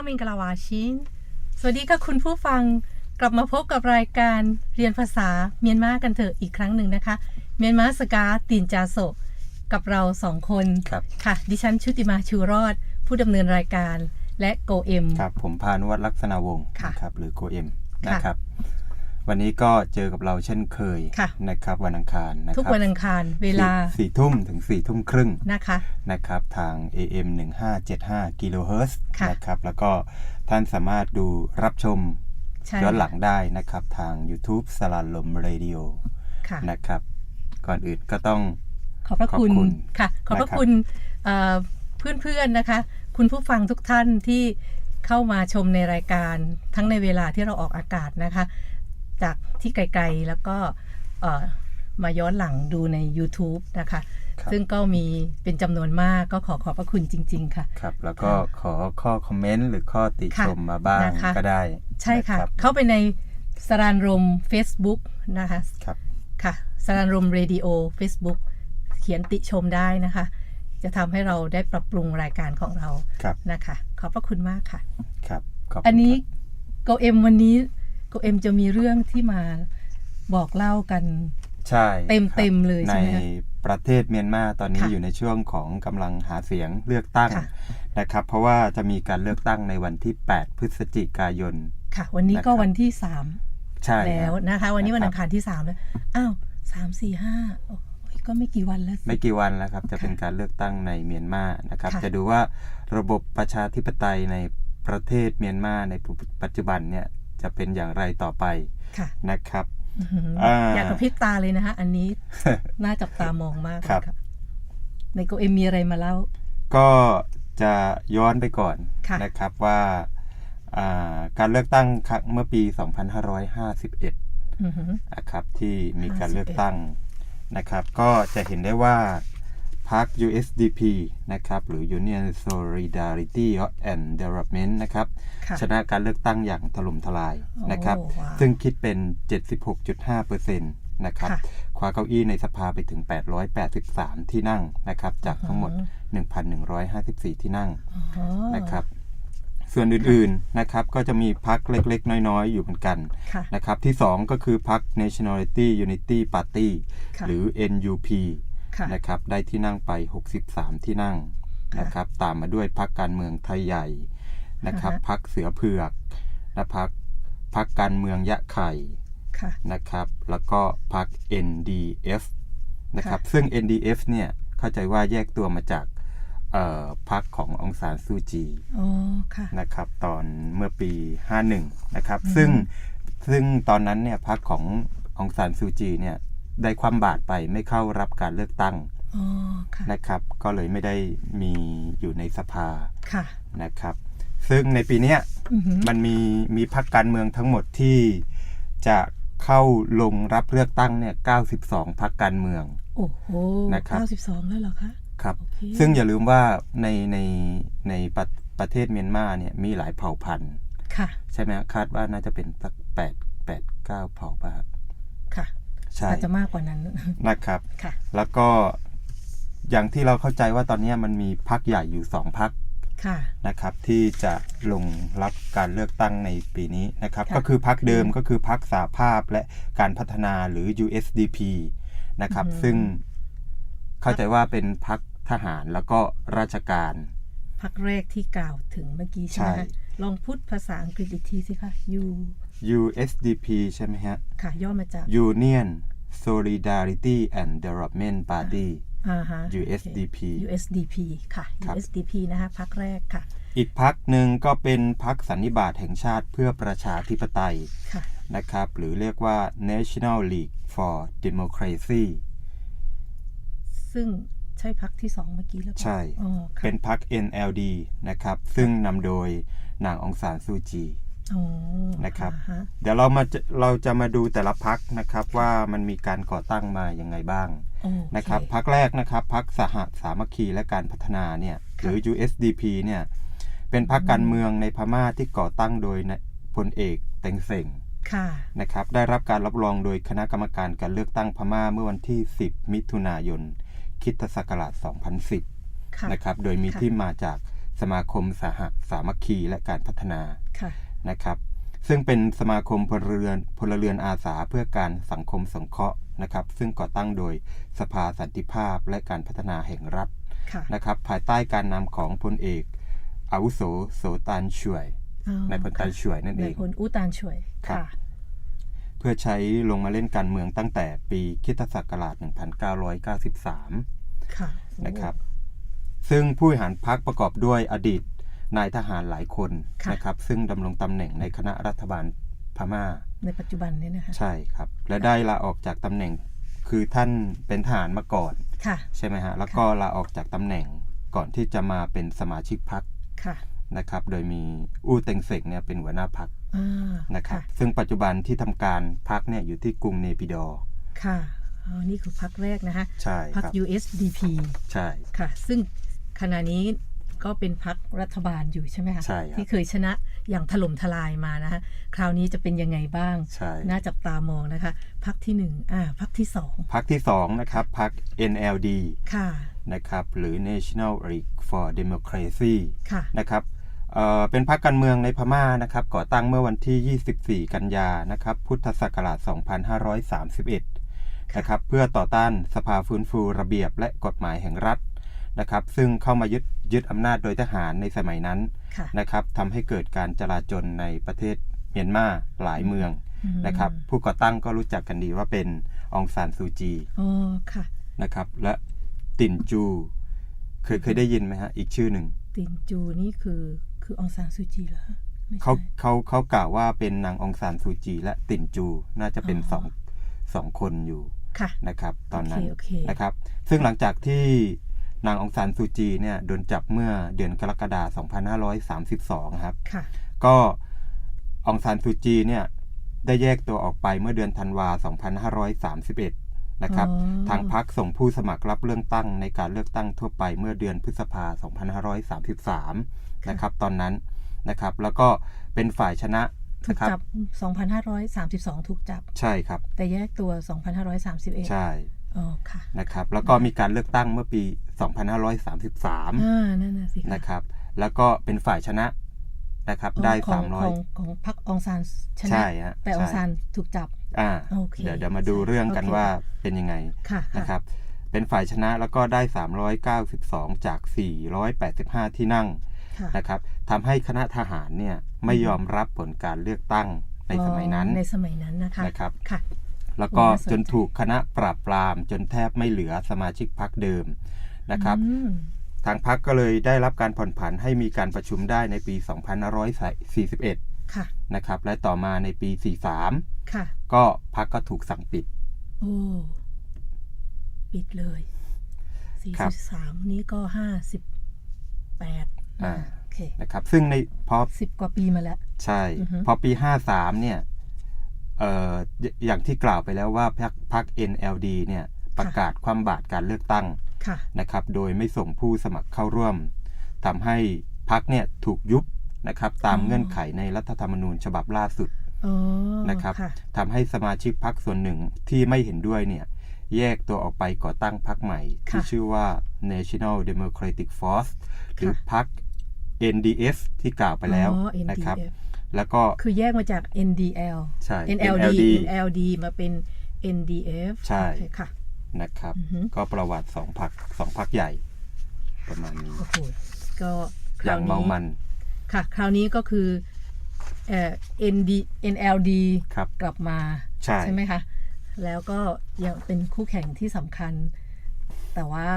าชิมยามิงกลาวาชินสวัสดีค่ะคุณผู้ฟังกลับมาพบกับรายการเรียนภาษาเมียนมากันเถอะอีกครั้งหนึ่งนะคะ เมียนมาสกาตินจาโซะกับเราสองคนครับค่ะ ดิฉันชุติมาชูรอด ผู้ดำเนินรายการและโกเอ็มครับผมพานุวัฒน์ลักษณะวงศ์ค่ะ นะครับหรือโกเอ็มค่ะนะครับ วันนี้ก็เจอกับเราเช่นเคยค่ะนะครับ วันอังคารนะครับทุกวันอังคารเวลาสี่สี่ทุ่มถึงสี่ทุ่มครึ่งนะคะนะครับทาง AM 1575กิโลเฮิรตซ์ค่ะนะครับแล้วก็ท่านสามารถดูรับชมใช่ย้อนหลังได้นะครับทาง YouTube สลาลมเรดิโอค่ะนะครับ ก่อนอื่นก็ต้องขอบพระคุณขอบคุณค่ะ ขอบพระนะครับคุณเอ่อเพื่อนๆนะคะ คุณผู้ฟังทุกท่านที่เข้ามาชมในรายการทั้งในเวลาที่เราออกอากาศนะคะ จากที่ไกลๆ แล้วก็เอ่อมาย้อนหลังดูใน YouTube นะคะครับซึ่งก็มีเป็นจำนวนมากก็ขอขอบพระคุณจริง ๆ ค่ะ ครับ แล้วก็ขอข้อคอมเมนต์หรือข้อติค่ะชมมาบ้างนะคะก็ได้ ใช่ค่ะนรับเข้าไปในสรานรม Facebook นะคะ ครับ ค่ะสรานรมเรดิโอ Facebook เขียนติชมได้นะคะ จะทำให้เราได้ปรับปรุงรายการของเราครับนะคะ ขอบพระคุณมากค่ะ ครับขบคุณอันนี้ครับโกเอ็มวันนี้ โกเอ็มจะมีเรื่องที่มาบอกเล่ากันใช่เต็มครับเต็มเลยในใช่ไหมคะประเทศเมียนมาตอนนี้ค่ะอยู่ในช่วงของกำลังหาเสียงเลือกตั้งค่ะนะครับ เพราะว่าจะมีการเลือกตั้งในวันที่ 8 พฤศจิกายน ค่ะ วันนี้ก็นะครับวันที่สามใช่แล้วครับนะคะ วันนี้วันนะครับอังคารที่สามแล้วอ้าวสามสี่ห้าโอ้ยก็ไม่กี่วันแล้วสิไม่กี่วันแล้วครับจะค่ะเป็นการเลือกตั้งในเมียนมานะครับค่ะจะดูว่าระบบประชาธิปไตยในประเทศเมียนมาในปัจจุบันเนี่ย จะเป็นอย่างไรต่อไปค่ะนะครับอื้อหืออ่าอยากกระพริบตาเลยนะคะอันนี้น่าจับตามองมากครับค่ะในโกเอ็มมีอะไรมาเล่า ก็จะย้อนไปก่อนค่ะนะครับว่าอ่าการเลือกตั้งครั้งเมื่อปี 2551อือหือนะครับที่มีการ51เลือกตั้งนะครับ ก็จะเห็นได้ว่า พรรค USDP นะครับหรือ Union Solidarity and Development นะครับค่ะชนะการเลือกตั้งอย่างถล่มทลายนะครับ โอ้ว้าวซึ่งคิดเป็น 76.5%นะครับค่ะ คว้าเก้าอี้ในสภาไปถึง 883 ที่นั่งนะครับจากทั้งหมด 1,154 ที่นั่ง อ๋อ นะครับส่วนอื่นๆนะครับก็จะมีพักเล็กๆ น้อยๆ อยู่เหมือนกันค่ะนะครับที่ 2 ก็คือพัก Nationality Unity Party ค่ะ หรือ NUP ค่ะ นะครับได้ที่นั่งไป 63 ที่นั่งค่ะนะครับตามมาด้วยพักการเมืองไทยใหญ่นะครับอ่าฮะพักเสือเผือกและพักพักการเมืองยะไข่ค่ะนะครับ แล้วก็พัก NDF นะครับค่ะซึ่ง NDF เนี่ยเข้าใจว่าแยกตัวมาจากเอ่อพักขององซานซูจีอ๋อค่ะนะครับตอนเมื่อปี 51 นะครับ ซึ่งซึ่งตอนนั้นเนี่ยพรรคขององซานซูจีเนี่ย ได้ความบาดไปไม่เข้ารับการเลือกตั้งอ๋อค่ะนะครับ ก็เลยไม่ได้มีอยู่ในสภาค่ะนะครับ ซึ่งในปีเนี้ยอือหือมันมีมีพรรคการเมืองทั้งหมดที่จะเข้าลงรับเลือกตั้งเนี่ย 92 พรรคการเมือง โอ้โหนะครับเก้าสิบสองแล้วเหรอคะครับโอเคซึ่งอย่าลืมว่าในในในประประเทศเมียนมาเนี่ยมีหลายเผ่าพันธุ์ ค่ะ ใช่ไหมคาดว่าน่าจะเป็นสักแปดแปดเก้าเผ่าป่ะครับค่ะ ใช่อาจจะมากกว่านั้นนะครับค่ะ แล้วก็อย่างที่เราเข้าใจว่าตอนนี้มันมีพักใหญ่อยู่สองพักค่ะนะครับ ที่จะลงรับการเลือกตั้งในปีนี้นะครับค่ะก็คือพักเดิมก็คือพักสาภาพและการพัฒนาหรือ USDP นะครับอือหือซึ่งเข้าใจว่าเป็นพักทหารแล้วก็ราชการพักแรกที่กล่าวถึงเมื่อกี้ใช่ไหมใช่คะลองพูดภาษาอังกฤษอีกทีสิคะ U USDP ใช่ไหมฮะ ค่ะ ย่อมาจาก Union Solidarity and Development Party อ่าฮะ USDP USDP ค่ะ ครับ USDP นะคะพักแรกค่ะ อีกพักหนึ่งก็เป็นพักสันนิบาตแห่งชาติเพื่อประชาธิปไตยค่ะ นะครับ หรือเรียกว่า National League for Democracy ซึ่งใช่พักที่สองเมื่อกี้แล้วใช่ อ๋อค่ะเป็นพรรค NLD นะครับ ซึ่งนำโดยนางองซานซูจีอ๋อ นะครับอ่าฮะเดี๋ยวเรามาจะเราจะมาดูแต่ละพักนะครับว่ามันมีการก่อตั้งมายังไงบ้างโอเนะครับพักแรกนะครับพักสหสามัคคีและการพัฒนาเนี่ยหรือ USDP เนี่ยเป็นพักการเมืองในพม่าที่ก่อตั้งโดยนายพลเอกเต็งเซ็งค่ะนะครับได้รับการรับรองโดยคณะกรรมการการเลือกตั้งพม่าเมื่อวันที่ 10 มิถุนายนคริดศักราช2010ค่ะนะครับโดยมีค่ะที่มาจากสมาคมสหสามัคคีและการพัฒนาค่ะ นะครับ ซึ่งเป็นสมาคมพลเรือนพลเรือนอาสาเพื่อการสังคมสงเคราะห์นะครับ ซึ่งก่อตั้งโดยสภาสันติภาพและการพัฒนาแห่งรัฐค่ะนะครับ ภายใต้การนำของพลเอกอาวุโสโสตานช่วยอ๋อนายพลตานช่วยนั่นเองนายพลอุตานช่วยครับค่ะเพื่อใช้ลงมาเล่นการเมืองตั้งแต่ปีคริสตศักราช 1993 ค่ะนะครับ ซึ่งผู้บริหารพักประกอบด้วยอดีต นายทหารหลายคนนะครับ ซึ่งดำรงตำแหน่งในคณะรัฐบาลพม่า ในปัจจุบันเนี่ยนะคะใช่ครับ และได้ลาออกจากตำแหน่งคือท่านเป็นทหารมาก่อนค่ะใช่ไหมฮะแล้วก็ลาออกจากตำแหน่งก่อนที่จะมาเป็นสมาชิกพักค่ะนะครับ โดยมีอู้เต็งเสกเนี่ยเป็นหัวหน้าพักอ่านะครับค่ะซึ่งปัจจุบันที่ทำการพักเนี่ยอยู่ที่กรุงเนปิดอร์ค่ะอ๋อนี่คือพักแรกนะคะใช่พักครับ USDP ใช่ค่ะ ซึ่งขณะนี้ ก็เป็นพักรัฐบาลอยู่ใช่ไหมคะใช่ครับที่เคยชนะอย่างถล่มทลายมานะคะคราวนี้จะเป็นยังไงบ้างใช่น่าจับตามองนะคะ พักที่หนึ่งอ่าพักที่สองพักที่สองนะครับพัก NLD ค่ะนะครับหรือ National League for Democracy ค่ะนะครับเอ่อเป็นพรรคการเมืองในพม่านะครับก่อตั้งเมื่อวันที่ 24 กันยานะครับพุทธศักราช 2531 นะครับเพื่อต่อต้านสภาฟื้นฟูระเบียบและกฎหมายแห่งรัฐ นะครับซึ่งเข้ามายึดยึดอำนาจโดยทหารในสมัยนั้นค่ะนะครับทำให้เกิดการจลาจลในประเทศเมียนมาหลายเมืองอืมนะครับผู้ก่อตั้งก็รู้จักกันดีว่าเป็นองซานซูจีอ๋อค่ะนะครับและตินจู เคยเคยได้ยินไหมฮะอีกชื่อหนึ่งตินจูนี่คือคือองซานซูจีเหรอไม่ใช่เขาเขาเขากล่าวว่าเป็นนางองซานซูจี และตินจูน่าจะเป็นอ๋อสองสองคนอยู่ค่ะนะครับ ตอนนั้นโอเคโอเคนะครับ ซึ่งหลังจากที่ นางองซานซูจีเนี่ยโดนจับเมื่อเดือนกรกฎาคม2532 ครับค่ะก็องซานซูจีเนี่ยได้แยกตัวออกไปเมื่อเดือนธันวา2531 นะครับอ๋อทางพรรคส่งผู้สมัครรับเลือกตั้งในการเลือกตั้งทั่วไปเมื่อเดือนพฤษภา2533 นะครับ ตอนนั้นนะครับ แล้วก็เป็นฝ่ายชนะถูกนะครับจับ 2,532 ถูกจับ ใช่ครับ แต่แยกตัว 2,531 ใช่อ๋อค่ะ นะครับ แล้วก็มีการเลือกตั้งเมื่อปี 2533อ่านั่นน่ะสิคะนะครับ แล้วก็เป็นฝ่ายชนะนะครับอ๋อได้ของของ300ของพรรคองซานชนะใช่ฮะแต่องใช่ซานถูกจับอ่าโอเคเดี๋ยวเดี๋ยวมาดูเรื่องกันโอเคว่าเป็นยังไงค่ะค่ะนะครับ เป็นฝ่ายชนะแล้วก็ได้ 392 จาก 485 ที่นั่งค่ะนะครับทำให้คณะทหารเนี่ยไม่ยอมรับผลการเลือกตั้งในสมัยนั้นอ๋อในสมัยนั้นนะคะนะครับค่ะ แล้วก็น่าสนใจจนถูกคณะปราบปราม จนแทบไม่เหลือสมาชิกพรรคเดิมนะครับอืมทางพรรคก็เลยได้รับการผ่อนผันให้มีการประชุมได้ในปี 2541ค่ะนะครับ และต่อมาในปี 43ค่ะก็พรรคก็ถูกสั่งปิด โอ้ปิดเลยครับ43 นี้ก็ 58อ่าโอเคนะครับ ซึ่งในพอสิบกว่าปีมาแล้ว ใช่อือฮึพอปี 53เนี่ยเอ่ออยอย่างที่กล่าวไปแล้วว่าพรรคพรรค NLD เนี่ยประกาศความบาตรการเลือกตั้งค่ะนะครับ โดยไม่ส่งผู้สมัครเข้าร่วมทำให้พรรคเนี่ยถูกยุบนะครับตามอ๋อเงื่อนไขในรัฐธรรมนูญฉบับล่าสุดอ๋อนะครับค่ะทำให้สมาชิกพรรคส่วนหนึ่งที่ไม่เห็นด้วยเนี่ยแยกตัวออกไปก่อตั้งพรรคใหม่ ที่ค่ะชื่อว่า National Democratic Force หรือค่ะพรรค NDF ที่กล่าวไปแล้วอ๋อนะครับ NDF แล้วก็คือแยกมาจาก NDL ใช่ NLD NLD NLD มาเป็น NDF ใช่โอเคค่ะนะครับอือฮึก็ประวัติสองพักสองพักใหญ่ ประมาณนี้โอ้โหก็คอราย่าวงเมานี้มัน ค่ะ คราวนี้ก็คือเอ่อ ND NLD ครับกลับมาใช่ไหมคะแล้วก็ยังเป็นคู่แข่งที่สำคัญ แต่ว่า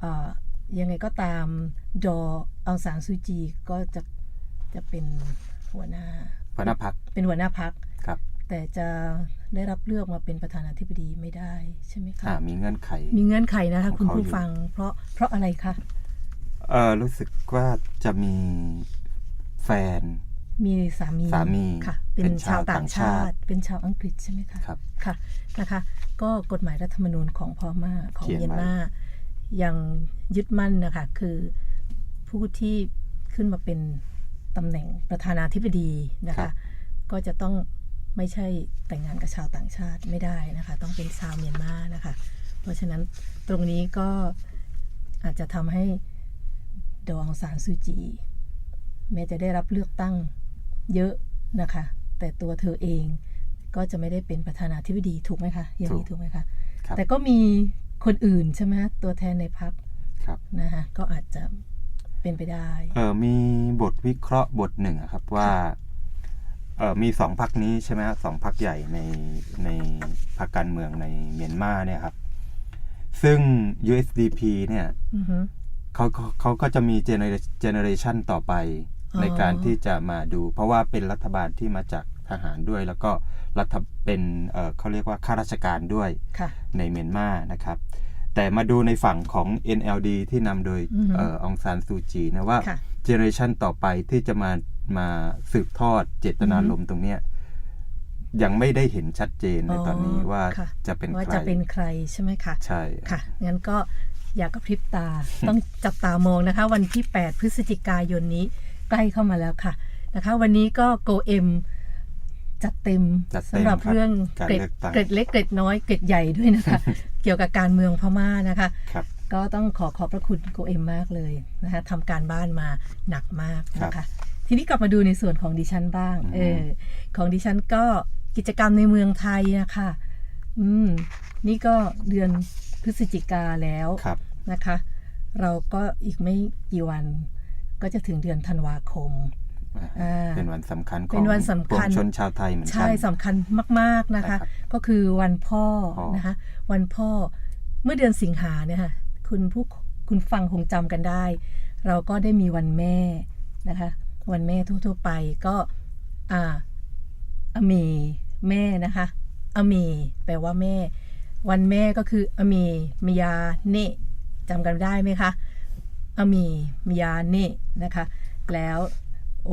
เอ่อยังไงก็ตามดอองซานซูจีก็จะจะเป็น หัวหน้าพระนพัก เป็นหัวหน้าพักครับ แต่จะได้รับเลือกมาเป็นประธานาธิบดีไม่ได้ใช่ไหมคะอ่ามีเงื่อนไข มีเงื่อนไขนะคะของคุณเขาผู้อยู่ฟัง เพราะเพราะอะไรคะเออรู้สึกว่าจะมีแฟน มีสามีสามีค่ะ เป็นเป็นชาวชาวต่างต่างชาชาติติ เป็นชาวอังกฤษใช่ไหมคะครับค่ะนะคะ ก็กฎหมายรัฐธรรมนูญของพม่าของเขียนเมียนไว้มายังยึดมั่นนะคะคือผู้ที่ขึ้นมาเป็น ตำแหน่งประธานาธิบดีนะคะก็จะต้องไม่ใช่แต่งงานกับชาวต่างชาติไม่ได้นะคะ ต้องเป็นชาวเมียนมานะคะ เพราะฉะนั้นตรงนี้ก็อาจจะทำให้ดอองซานซูจี แม้จะได้รับเลือกตั้งเยอะนะคะ แต่ตัวเธอเองก็จะไม่ได้เป็นประธานาธิบดีถูกไหมคะอย่างนี้ถูกถูกไหมคะ ครับ แต่ก็มีคนอื่นใช่ไหมคะตัวแทนในพักครับ นะคะก็อาจจะ เป็นไปได้เออมีบทวิเคราะห์บทหนึ่งอะครับว่าเออมีสองพักนี้ใช่ไหมฮะสองพักใหญ่ในในพรรคการเมืองในเมียนมาเนี่ยครับ ซึ่ง USDP เนี่ยอือฮึ เขาเขาเขาก็จะมีเจเนเจเนเรชันต่อไปอ๋อ ในการที่จะมาดู เพราะว่าเป็นรัฐบาลที่มาจากทหารด้วย แล้วก็รัฐเป็นเออเขาเรียกว่าข้าราชการด้วย ค่ะ ในเมียนมานะครับ แต่มาดูในฝั่งของ NLD ที่นำโดยอือฮึเออองซานซูจีนะว่าค่ะเจเนอเรชันต่อไปที่จะมามาสืบทอดเจตนารมณ์ตรงเนี้ยยังไม่ได้เห็นชัดเจนในตอนนี้ว่าค่ะจะเป็นว่าใครจะเป็นใครใช่ไหมคะใช่ค่ะงั้นก็อย่ากระพริบตาต้องจับตามองนะคะ วันที่ 8 พฤศจิกายนนี้ใกล้เข้ามาแล้วค่ะนะคะ วันนี้ก็โกเอ็มจัดเต็มจัดเต็มสำหรับครับเรื่องการเกร็ดเลือกตั้งเกร็ดเล็กเกร็ดน้อยเกร็ดใหญ่ด้วยนะคะ เกี่ยวกับการเมืองพม่านะคะ ครับ ก็ต้องขอขอบพระคุณโกเอ็มมากเลยนะคะทำการบ้านมาหนักมากนะครัคะบทีนี้กลับมาดูในส่วนของดิฉันบ้างอืมเออ ของดิฉันก็กิจกรรมในเมืองไทยนะคะ อืม นี่ก็เดือนพฤศจิกาแล้วครับนะคะ เราก็อีกไม่กี่วันก็จะถึงเดือนธันวาคมอ่า เป็นวันสำคัญของเป็นวันสำคัญปวงชนชาวไทยเหมือนกัใช่สำคัญมากๆนะคะนะครับก็คือวันพ่อพ่อนะคะ วันพ่อเมื่อเดือนสิงหาเนี่ยค่ะคุณผู้คุณฟังคงจำกันได้ เราก็ได้มีวันแม่นะคะ วันแม่ทั่วๆไปก็อ่าอเมแม่นะคะอเมแปลว่าแม่ วันแม่ก็คืออเมมยาเนะจำกันได้ไหมคะอเมมยาเนะนะคะ แล้ว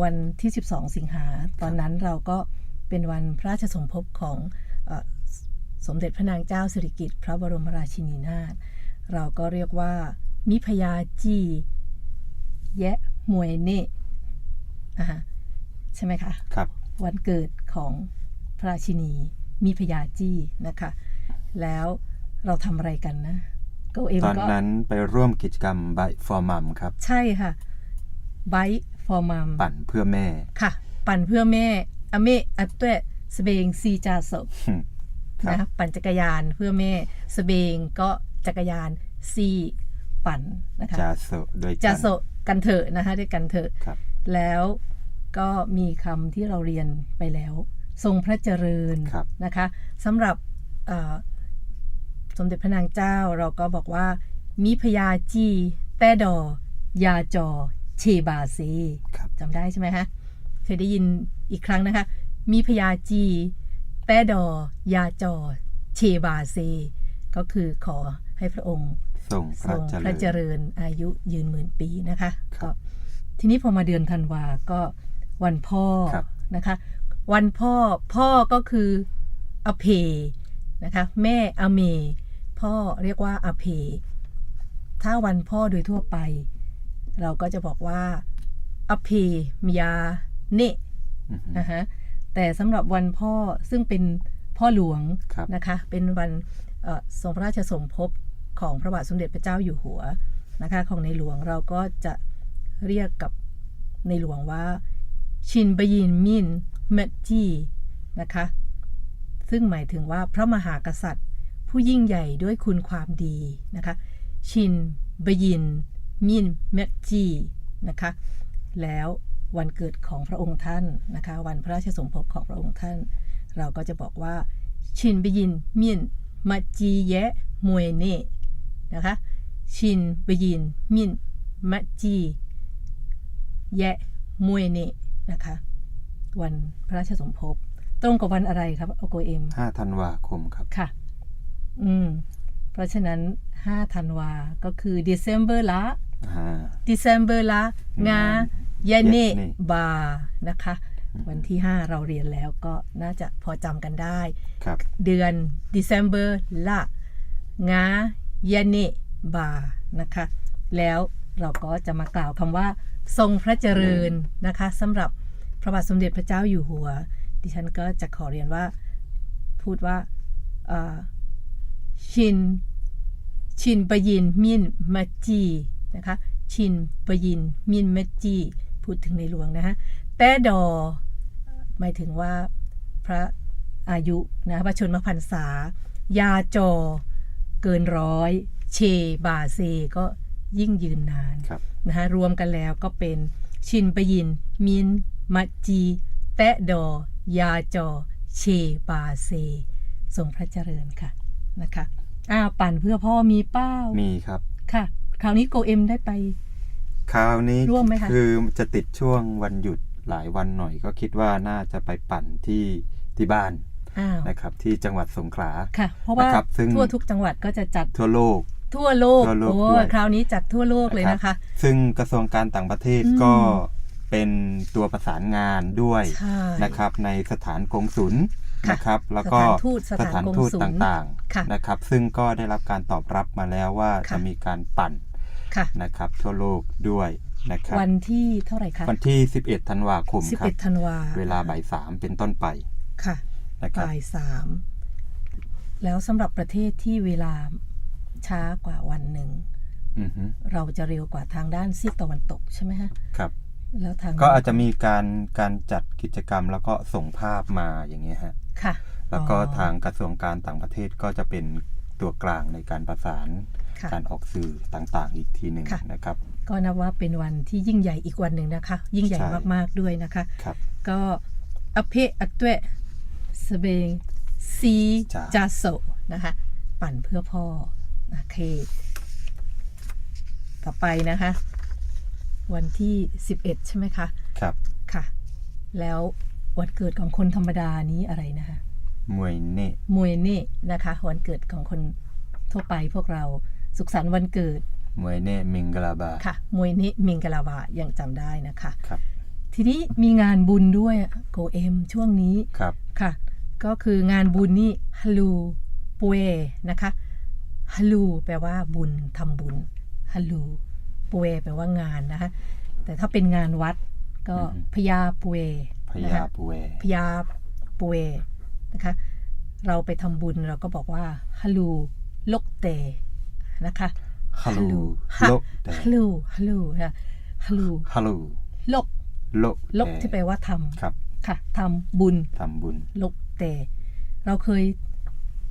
วันที่ 12 สิงหา ตอนนั้นเราก็เป็นวันพระราชสมภพของเออสมเด็จพระนางเจ้าสิริกิติ์พระบรมราชินีนาถ เราก็เรียกว่า มิพยาจี แยะมวยเน่อ่าฮะใช่ไหมคะครับ วันเกิดของพระราชินีมีพยาจี้นะคะ แล้วเราทำอะไรกันนะโกเอ็มตอนก็นั้นไปร่วมกิจกรรม By for Mom ครับ ใช่ค่ะไบ ฟอร์มัมปั่นเพื่อแม่ ค่ะ ปั่นเพื่อแม่อเมอัตเตสเบงซีจาโซครับ นะปั่นจักรยานเพื่อแม่สเบงก็จักรยานซีปั่นนะคะจาโซด้วยกันจะโซกันเถอะนะคะด้วยกันเถอะ ครับ แล้วก็มีคำที่เราเรียนไปแล้ว ทรงพระเจริญครับ นะคะสำหรับเอ่อสมเด็จพระนางเจ้าเราก็บอกว่ามีพยาจี แต้ดอ ยาจอเชบาเซครับจำได้ใช่ไหมฮะเคยได้ยินอีกครั้งนะคะ มีพยาจีแต้ดอยาจอเชบาเซก็คือขอให้พระองค์ส่งพทระรงเจพระเจริญริญอายุยืนหมื่นปีนะคะครัก็บทีนี้พอมาเดือนธันวาก็วันพ่อครับนะคะ วันพ่อพ่อก็คืออเพนะคะแม่อเม พ่อเรียกว่าอเพ ถ้าวันพ่อโดยทั่วไป เราก็จะบอกว่าอเพมยาเนะอือฮึนะฮะแต่สำหรับวันพ่อซึ่งเป็นพ่อหลวงครับนะคะ เป็นวันเอ่อทรงพระราชสมภพของพระบาทสมเด็จพระเจ้าอยู่หัวนะคะ ของในหลวงเราก็จะเรียกกับในหลวงว่า ชินบยินมินเมดจีนะคะ ซึ่งหมายถึงว่าพระมหากษัตริย์ ผู้ยิ่งใหญ่ด้วยคุณความดีนะคะ ชินบยิน มินเมดจีนะคะแล้ววันเกิดของพระองค์ท่านนะคะวันพระราชสมภพของพระองค์ท่าน เราก็จะบอกว่า ชินบยินเมียนมาจีแยะมวยเน่นะคะชินบยินเมียนมาจีแยะมวยเน่นะคะวันพระราชสมภพตรงกับวันอะไรครับโอโกเอ็ม5ธันวาคมครับค่ะ อืม เพราะฉะนั้น5ธันวาก็คือ December ละอ่า December ละงาเยเนเยเน่บานะคะ วันที่ 5 เราเรียนแล้วก็น่าจะพอจำกันได้ครับเดือน December ละงาเยเนบานะคะ แล้วเราก็จะมากล่าวคำว่า ทรงพระเจริญนะคะสำหรับพระบาทสมเด็จพระเจ้าอยู่หัว ดิฉันก็จะขอเรียนว่าพูดว่าเอ่อชินชินปยินมินมัจจี นะคะชินปยินมินมัจจีพูดถึงในหลวงนะฮะแต่ดอหมายถึงว่าพระอายุนะพระชนมพรรษา ยาจอเกินร้อย เชบาเซก็ยิ่งยืนนานครับนะคะรวมกันแล้วก็เป็นชินปยินมินมัจจี แตะดอ ยาจอ เชบาเซทรงพระเจริญค่ะนะคะอ้าวปั่นเพื่อพ่อมีเป้ามีครับค่ะ คราวนี้โกเอ็มได้ไป คราวนี้ร่วมไหมคะ คือจะติดช่วงวันหยุดหลายวันหน่อย ก็คิดว่าน่าจะไปปั่นที่ที่บ้านอ้าวนะครับ ที่จังหวัดสงขลา ค่ะ เพราะว่านะครับซึ่ง ทั่วทุกจังหวัดก็จะจัดทั่วโลก ทั่วโลกทั่วโลกโอ้ด้วย คราวนี้จัดทั่วโลกเลยนะคะซึ่งกระทรวงการต่างประเทศอืม ก็เป็นตัวประสานงานด้วยใช่ นะครับในสถานกงศุลค่ะนะครับ แล้วก็สถานทูตสถานทูตกงศุลต่างค่ะๆนะครับ ซึ่งก็ได้รับการตอบรับมาแล้วว่าค่ะ จะมีการปั่น ค่ะ นะครับทั่วโลกด้วยนะครับวันที่เท่าไหร่คะวันที่ 11ธันวาคมครับ11ธันวาเวลาบ่ายสามเป็นต้นไปค่ะนะครับบ่ายสามแล้วสำหรับประเทศที่เวลาช้ากว่าวันหนึ่งอือฮึเราจะเร็วกว่าทางด้านซีกตะวันตกใช่ไหมฮะครับแล้วทางก็อาจจะมีการการจัดกิจกรรมแล้วก็ส่งภาพมาอย่างเงี้ยฮะค่ะ แล้วก็อ๋อทางกระทรวงการต่างประเทศก็จะเป็นตัวกลางในการประสาน ค่ะการออกสื่อต่างๆ อีกทีหนึ่งค่ะ นะครับ ก็นับว่าเป็นวันที่ยิ่งใหญ่อีกวันหนึ่งนะคะ ยิ่งใหญ่ใช่ มากๆด้วยนะคะ ครับ ก็อเพอตเวสเบงซีจ้า จาโซนะคะ ปั่นเพื่อพ่อ โอเค ต่อไปนะคะ วันที่ 11 ใช่ไหมคะ ครับค่ะ แล้ววันเกิดของคนธรรมดานี้อะไรนะคะ มวยเน่มวยเน่นะคะวันเกิดของคนทั่วไปพวกเรา สุขสันต์วันเกิดมวยเน่มิงกลาบาค่ะมวยเน่มิงกลาวายังจำได้นะคะครับทีนี้มีงานบุญด้วยโกเอ็มช่วงนี้ครับค่ะ ก็คืองานบุญนี่ฮัลูปเวนะคะฮัลูแปลว่าบุญทำบุญฮัลูปเวแปลว่างานนะคะแต่ถ้าเป็นงานวัดก็อือฮึพยาปเวพนะยาคะปเวพยาปเวนะคะ เราไปทำบุญเราก็บอกว่าฮัลูลกเต นะคะฮัลโหลฮะโลกแต่ฮัลูฮัลูค่ะฮัลูฮัลโหลลกโลกลกที่แปลว่าทำครับ ค่ะทำบุญทำบุญ ลกเตเราเคย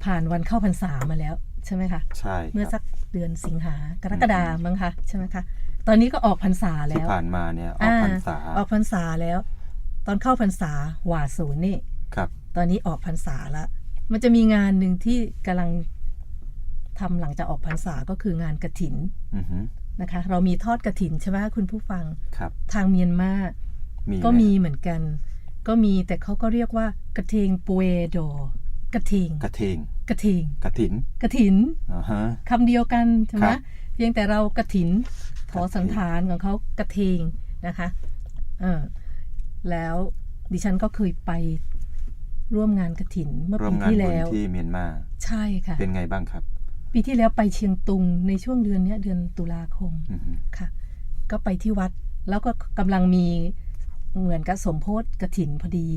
ผ่านวันเข้าพรรษามาแล้วใช่ไหมคะใช่เมื่อคสัรับกเดือนสิงหากรกฎามั้งคะใช่ไหมคะตอนนี้ก็ออกพรรษาที่แล้วผ่านมาเนี่ยออกพรรษาอ่ออกพรรษาแล้ว ตอนเข้าพรรษาหว่าศูนย์นี่ครับ ตอนนี้ออกพรรษาแล้วมันจะมีงานหนึ่งที่กำลัง ทำหลังจากออกพรรษาก็คืองานกระถินอือฮึนะคะ เรามีทอดกระถินใช่ไหมคะคุณผู้ฟังครับ ทางเมียนมามีก็ไหมีเหมือนกัน ก็มีแต่เขาก็เรียกว่ากระเทงปเวโดกระเทงกระเทงกระเทงกระถินกระถินอ่าฮะคำเดียวกันใช่ไหมครับเพียงแต่เรากระถินทอกระเทงสันฐานของเขากระเทงนะคะเออแล้วดิฉันก็เคยไปร่วมงานกระถินเมื่อร่วปีมงานที่บุญแล้วที่เมียนมา ใช่ค่ะ เป็นไงบ้างครับ ปีที่แล้วไปเชียงตุงในช่วงเดือนเนี้ยเดือนตุลาคมอือฮึค่ะ ก็ไปที่วัดแล้วก็กำลังมีเหมือนกับสมโพธกระถินพอดี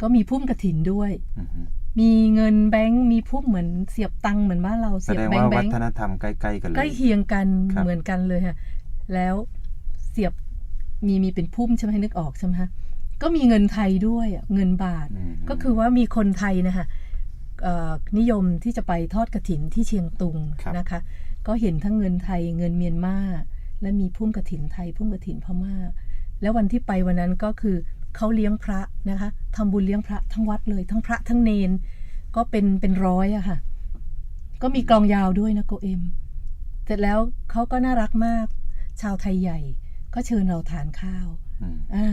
ก็มีพุ่มกระถินด้วยอือฮึมีเงินแบงค์มีพุ่มเหมือนเสียบตังค์เหมือนบ้านเราแสเสียบดงแบงว่าค์แบวังค์ฒนธรรมใกล้ๆกันเลยใกล้เคียงกันครับเหมือนกันเลยค่ะแล้วเสียบมีมีเป็นพุ่มใช่ไหมนึกออกใช่ไหมคะก็มีเงินไทยด้วยอะเงินบาทอืมก็คือว่ามีคนไทยนะคะเอ่อ นิยมที่จะไปทอดกระถินที่เชียงตุงครับนะคะ ก็เห็นทั้งเงินไทยเงินเมียนมาและมีพุ่มกระถินไทยพุ่มกระถินพม่า แล้ววันที่ไปวันนั้นก็คือเขาเลี้ยงพระนะคะทำบุญเลี้ยงพระทั้งวัดเลย ทั้งพระทั้งเนน ก็เป็นเป็นร้อยอะค่ะ ก็มีกลองยาวด้วยนะโกเอ็ม เสร็จแล้วเขาก็น่ารักมาก ชาวไทยใหญ่ ก็เชิญเราทานข้าวอืมอ่า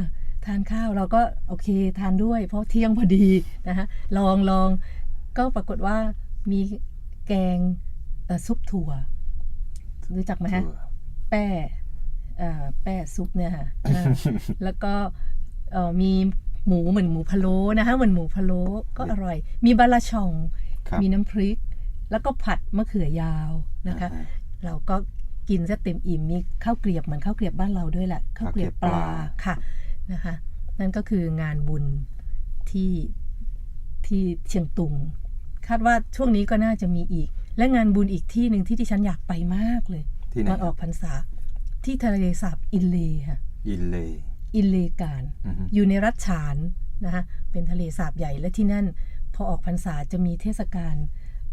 ทานข้าวเราก็โอเคทานด้วย เพราะเที่ยงพอดีนะคะลองลอง ก็ปรากฏว่ามีแกงเอ่อซุปถั่วรู้จักไหมฮะถั่วแป้เอ่อแป้ซุปเนี่ยค่ะอ่าแล้วก็เอ่อมีหมูเหมือนหมูพะโล้นะคะเหมือนหมูพะโล้ก็อร่อย มีบะละช่องครับมีน้ำพริก แล้วก็ผัดมะเขือยาวนะคะอ่าฮะเราก็กินซะเต็มอิ่มมีข้าวเกลียบเหมือนข้าวเกลียบบ้านเราด้วยแหละข้าวเกลียบปลาข้าวเกลียบปลาค่ะนะคะ นั่นก็คืองานบุญที่ที่เชียงตุง คาดว่าช่วงนี้ก็น่าจะมีอีก และงานบุญอีกที่หนึ่งที่ที่ฉันอยากไปมากเลยที่ไหนตอนออกพรรษา ที่ทะเลสาบอินเลย์ค่ะอินเลย์อินเลย์การอือฮึอยู่ในรัฐฉานนะคะเป็นทะเลสาบใหญ่และที่นั่น พอออกพรรษาจะมีเทศกาล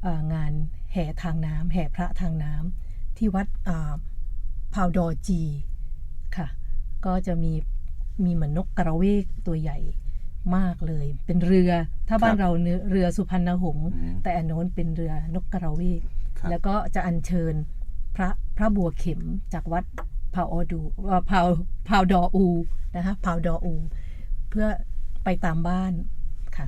เอ่องานแห่ทางน้ำแห่พระทางน้ำที่วัดอ่าพาวดอจีค่ะ ก็จะมีมีเหมือนนกกระเวกตัวใหญ่ มากเลย เป็นเรือถ้าบ้านเราเนื้อเรือสุพรรณหงษ์อืมแต่อันโน้นเป็นเรือนกกระเวกครับแล้วก็จะอัญเชิญพระพระบัวเข็มจากวัดพาวออดูเอ่อพาวพาวดออูนะคะพาวดออู เพื่อไปตามบ้านค่ะ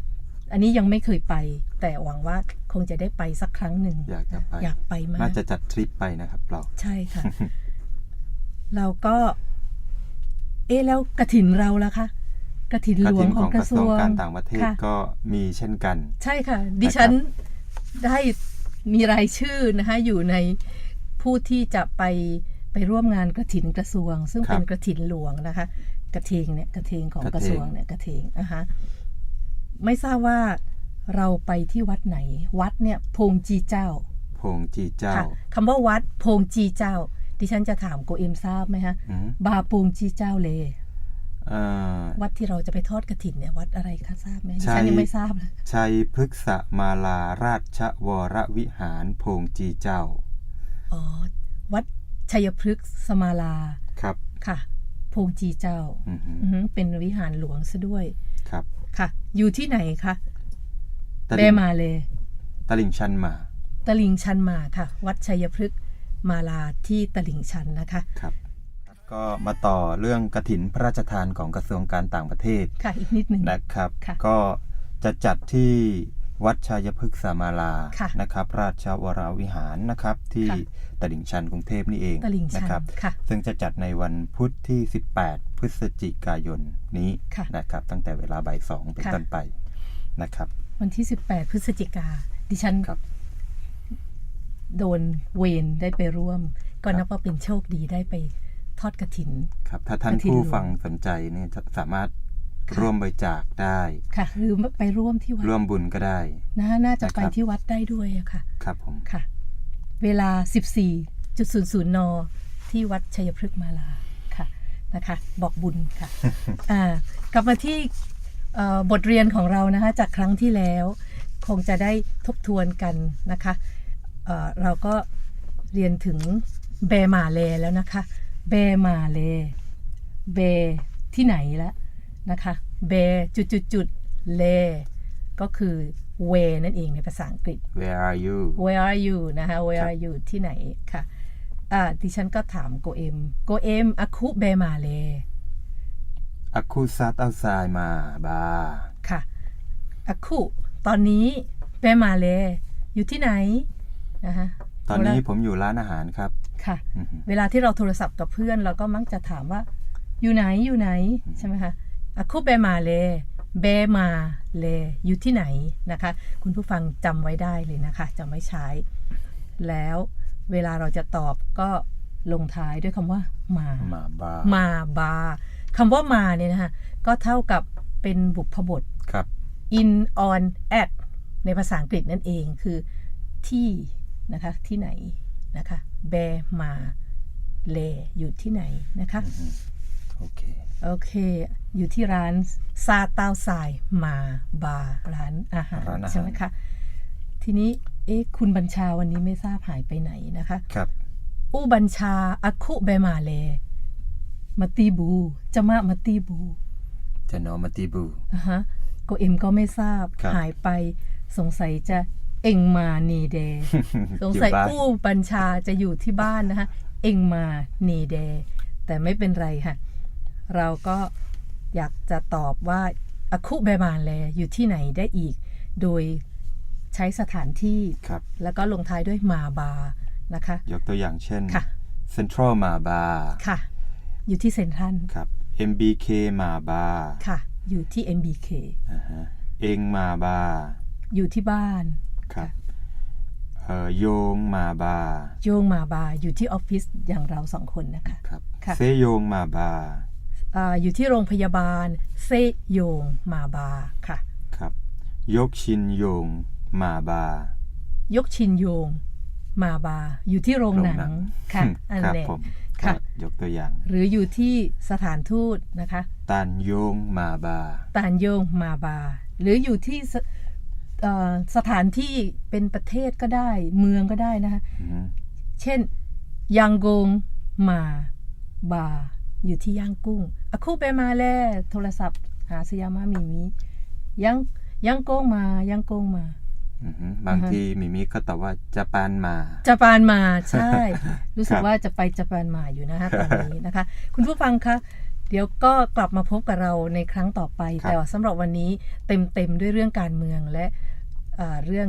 อันนี้ยังไม่เคยไป แต่หวังว่าคงจะได้ไปสักครั้งหนึ่งอยากจะไปอยากไปมากน่าจะจัดทริปไปนะครับเราใช่ค่ะเราก็ เอ๊ะแล้วกระถินเราล่ะคะ กระถินกหระลวถิงนขขอองงกกระระททรรววงงการต่างประเทศค่ะก็มีเช่นกัน ใช่ค่ะ ดิฉันได้มีรายชื่อนะคะอยู่ในผู้ที่จะไปไปร่วมงานกระถินกระทรวง ซึ่งครับเป็นกระถินหลวงนะคะ กระเทงเนี่ยกระเทงของกระกระเทงทรวงเนี่ยกระเทงนะคะไม่ทราบว่าเราไปที่วัดไหน วัดเนี่ยโพงจีเจ้า พงจีเจ้าค่ะคำว่าวัดโพงจีเจ้า ดิฉันจะถามโกเอ็มทราบไหมฮะอืมบาโพงจีเจ้าเลยเอ่อ วัดที่เราจะไปทอดกระถินเนี่ยวัดอะไรคะทราบไหมดิใช่ฉันยังไม่ทราบเลยชัยพฤกษมาลาราชวรวิหารพงจีเจ้า อ๋อ วัดชัยพฤกษ์สมาลา ครับ ค่ะโพงจีเจ้าอือฮึอือฮึเป็นวิหารหลวงซะด้วย ครับ ค่ะ อยู่ที่ไหนคะตะเบลิงมาเลยตะลิงชันมา ตลิงชันมาค่ะ วัดชัยพฤกษ์มาลาที่ตลิงชันนะคะ ครับ ก็มาต่อเรื่องกระถินพระราชทานของกระทรวงการต่างประเทศค่ะอีกนิดหนึ่งนะครับค่ะก็จะจัดที่วัดชัยพฤกษามาลาค่ะนะครับ ราชวรวิหารนะครับ ที่ค่ะตลิ่งชันกรุงเทพนี่เองตลิงชันะนครับค่ะซึ่งจะจัดในวันพุธที่ 18 พฤศจิกายนนี้ค่ะนะครับ ตั้งแต่เวลาบ่ายสองเป็นค่ะต้นไปนะครับ วันที่ 18 พฤศจิกาดิฉันครับโดนเวรได้ไปร่วม ก็ครับนับว่าเป็นโชคดีได้ไป ทอดกระถิน ครับ ถ้าท่านกฐินผู้หลวงฟังสนใจเนี่ยจะสามารถค่ะร่วมบริจาคได้ค่ะหรือไปร่วมที่วัดร่วมบุญก็ได้นะน่าจะไปนะครับที่วัดได้ด้วยอะค่ะ ครับผมค่ะ เวลา 14.00 น ที่วัดชัยพฤกษ์มาลาค่ะนะคะ บอกบุญค่ะอ่ากลับมาที่เอ่อบทเรียนของเรานะคะ จากครั้งที่แล้ว คงจะได้ทบทวนกันนะคะเอ่อเราก็เรียนถึงเบมาเลแล้วนะคะ เบมาเลเบที่ไหนแล้วนะคะเบจุดจุดจุดๆๆเลก็คือเวนั่นเองในภาษาอังกฤษ Where are you Where are you นะคะ Where ครับ are you ที่ไหนค่ะอ่าดิฉันก็ถามโกเอ็มโกเอ็มอาคุเบมาเลอาคูซัตเอาซายมาบาค่ะอาคุตอนนี้เบมาเลอยู่ที่ไหนนะคะต อนนี้เวลาผมอยู่ร้านอาหารครับ ค่ะอือฮึเวลาที่เราโทรศัพท์กับเพื่อน เราก็มักจะถามว่า อยู่ไหนอยู่ไหนใช่ไหมคะอาคุเบมาเลเบมาเลอยู่ที่ไหนนะคะ คุณผู้ฟังจำไว้ได้เลยนะคะจำไว้ใช้ แล้วเวลาเราจะตอบก็ลงท้ายด้วยคำว่า มามาบามาบาคำว่ามาเนี่ยนะคะก็เท่ากับเป็นบุพบทครับ in on at ในภาษาอังกฤษนั่นเองคือที่ นะคะ ที่ไหนนะคะเบมาเลอยู่ที่ไหนนะคะโอเคโอเค อยู่ที่ร้านซาเต้าสายมาบาร์ร้านอาหารร้านอาหารใช่ไหมคะทีนี้เอ๊ะคุณบัญชาวันนี้ไม่ทราบหายไปไหนนะคะครับอู้บัญชาอาคุเบมาเลมาตีบู จะมามาตีบู จะนอมาติบูอะฮะโกเอ็มก็ไม่ทราบครับหายไปสงสัยจะ เอ็งมานีเดสงสัยอยู่บ้านอู้บัญชาจะอยู่ที่บ้านนะคะเอ็งมานีเดแต่ไม่เป็นไรค่ะ เราก็อยากจะตอบว่าอคุเบมานแลอยู่ที่ไหนได้อีก โดยใช้สถานที่ครับแล้วก็ลงท้ายด้วยมาบานะคะ ยกตัวอย่างเช่นค่ะ Central มาบาค่ะ อยู่ที่เซนทรัลครับ MBK มาบาค่ะ อยู่ที่ MBK อ่าฮะเองมาบาอยู่ที่บ้าน ครับเอ่อโยงมาบา โยงมาบาอยู่ที่ออฟฟิศอย่างเราสองคนนะคะครับค่ะเซโยงมาบาอาอยู่ที่โรงพยาบาลเซโยงมาบาค่ะครับยกชินโยงมาบา ยกชินโยงมาบา อยู่ที่โรงหนัโรงหนังงค่ะอันครับแน่ผมค่ะก็ยกตัวอย่าง หรืออยู่ที่สถานทูตนะคะตันโยงมาบาตานโยงมาบา หรืออยู่ที่ส เอ่อสถานที่เป็นประเทศก็ได้ เมืองก็ได้นะคะ อือฮึเช่นยังกงมาบาอยู่ที่ย่างกุ้งอะคู่ไปมาแล่โทรศัพท์ หาสยามามีมียังยังกงมายังกงมาอือฮึบางอือฮะทีมิมิก็ตอบว่าจะปานมาจาปานมาใช่ รู้สึคกรับ ว่าจะไปจาปานมาอยู่นะคะตอนนี้นะคะ คุณผู้ฟังคะเดี๋ยวก็กลับมาพบกับเราในครั้งต่อไป แต่ว่าสำหรับวันนี้เต็มเต็มๆด้วยเรื่องการเมืองและ เอ่อเรื่อง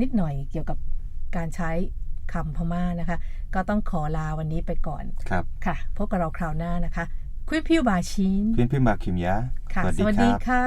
นิดหน่อยเกี่ยวกับการใช้คำพม่านะคะ ก็ต้องขอลาวันนี้ไปก่อนครับค่ะพบกับเราคราวหน้านะคะคุยพิวบาชินเพื่อนพี่มาคิมยะค่ะ สวัสดีค่ะ